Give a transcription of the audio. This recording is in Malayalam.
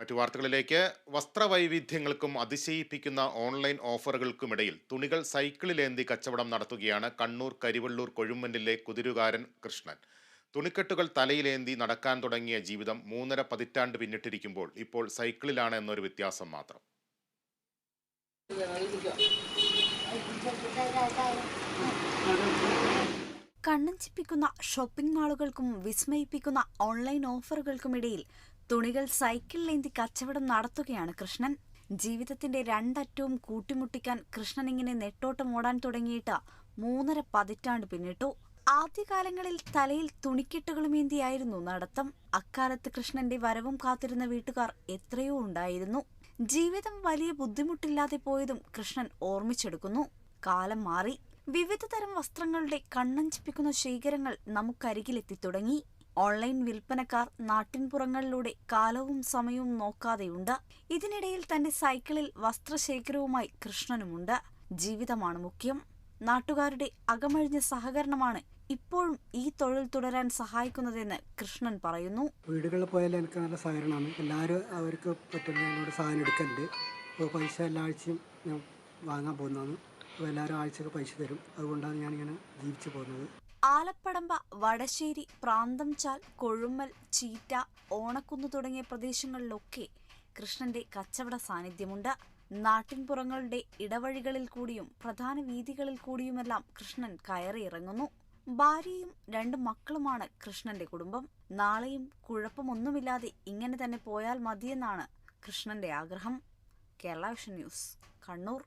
മറ്റു വാർത്തകളിലേക്ക്. വസ്ത്രവൈവിധ്യങ്ങൾക്കും അതിശയിപ്പിക്കുന്ന ഓൺലൈൻ ഓഫറുകൾക്കുമിടയിൽ തുണികൾ സൈക്കിളിലേന്തി കച്ചവടം നടത്തുകയാണ് കണ്ണൂർ കരിവള്ളൂർ കൊഴുമ്പന്നിലെ കുതിരുകാരൻ കൃഷ്ണൻ. തുണിക്കെട്ടുകൾ തലയിലേന്തി നടക്കാൻ തുടങ്ങിയ ജീവിതം മൂന്നര പതിറ്റാണ്ട് പിന്നിട്ടിരിക്കുമ്പോൾ ഇപ്പോൾ സൈക്കിളിലാണ് എന്നൊരു വ്യത്യാസം മാത്രം. കണ്ണഞ്ചിപ്പിക്കുന്ന ഷോപ്പിംഗ് മാളുകൾക്കും വിസ്മയിപ്പിക്കുന്ന ഓൺലൈൻ ഓഫറുകൾക്കുമിടയിൽ തുണികൾ സൈക്കിളിലേന്തി കച്ചവടം നടത്തുകയാണ് കൃഷ്ണൻ. ജീവിതത്തിന്റെ രണ്ടറ്റവും കൂട്ടിമുട്ടിക്കാൻ കൃഷ്ണൻ ഇങ്ങനെ നെട്ടോട്ടം ഓടാൻ തുടങ്ങിയിട്ട് മൂന്നര പതിറ്റാണ്ട് പിന്നിട്ടു. ആദ്യകാലങ്ങളിൽ തലയിൽ തുണിക്കെട്ടുകളുമേന്തിയായിരുന്നു നടത്തം. അക്കാലത്ത് കൃഷ്ണന്റെ വരവും കാത്തിരുന്ന വീട്ടുകാർ എത്രയോ ഉണ്ടായിരുന്നു. ജീവിതം വലിയ ബുദ്ധിമുട്ടില്ലാതെ പോയതും കൃഷ്ണൻ ഓർമ്മിച്ചെടുക്കുന്നു. കാലം മാറി. വിവിധ തരം വസ്ത്രങ്ങളുടെ കണ്ണഞ്ചിപ്പിക്കുന്ന ശേഖരങ്ങൾ നമുക്കരികിലെത്തി തുടങ്ങി ഓൺലൈൻ വിൽപ്പനക്കാർ നാട്ടിൻപുറങ്ങളിലൂടെ കാലവും സമയവും നോക്കാതെയുണ്ട്. ഇതിനിടയിൽ തന്റെ സൈക്കിളിൽ വസ്ത്രശേഖരവുമായി കൃഷ്ണനുമുണ്ട്. ജീവിതമാണ് മുഖ്യം. നാട്ടുകാരുടെ അകമഴിഞ്ഞ സഹകരണമാണ് ഇപ്പോഴും ഈ തൊഴിൽ തുടരാൻ സഹായിക്കുന്നതെന്ന് കൃഷ്ണൻ പറയുന്നു. വീടുകളിൽ പോയാൽ എനിക്ക് നല്ല സഹകരണമാണ്. എല്ലാവരും അവർക്ക് പറ്റുന്ന സാധനം എടുക്കലുണ്ട്. അപ്പോൾ പൈസ എല്ലാ ആഴ്ചയും ഞാൻ വാങ്ങാൻ പോകുന്നതാണ്. അപ്പോൾ എല്ലാവരും ആഴ്ചക്ക് പൈസ തരും. അതുകൊണ്ടാണ് ഞാനിങ്ങനെ ജീവിച്ചു പോകുന്നത്. ആലപ്പടമ്പ വടശ്ശേരി പ്രാന്തംചാൽ കൊഴുമ്മൽ ചീറ്റ ഓണക്കുന്ന് തുടങ്ങിയ പ്രദേശങ്ങളിലൊക്കെ കൃഷ്ണന്റെ കച്ചവട സാന്നിധ്യമുണ്ട്. നാട്ടിൻപുറങ്ങളുടെ ഇടവഴികളിൽ കൂടിയും പ്രധാന വീതികളിൽ കൂടിയുമെല്ലാം കൃഷ്ണൻ കയറിയിറങ്ങുന്നു. ഭാര്യയും രണ്ട് മക്കളുമാണ് കൃഷ്ണന്റെ കുടുംബം. നാളെയും കുഴപ്പമൊന്നുമില്ലാതെ ഇങ്ങനെ തന്നെ പോയാൽ മതിയെന്നാണ് കൃഷ്ണന്റെ ആഗ്രഹം. Kerala vision news Kannur.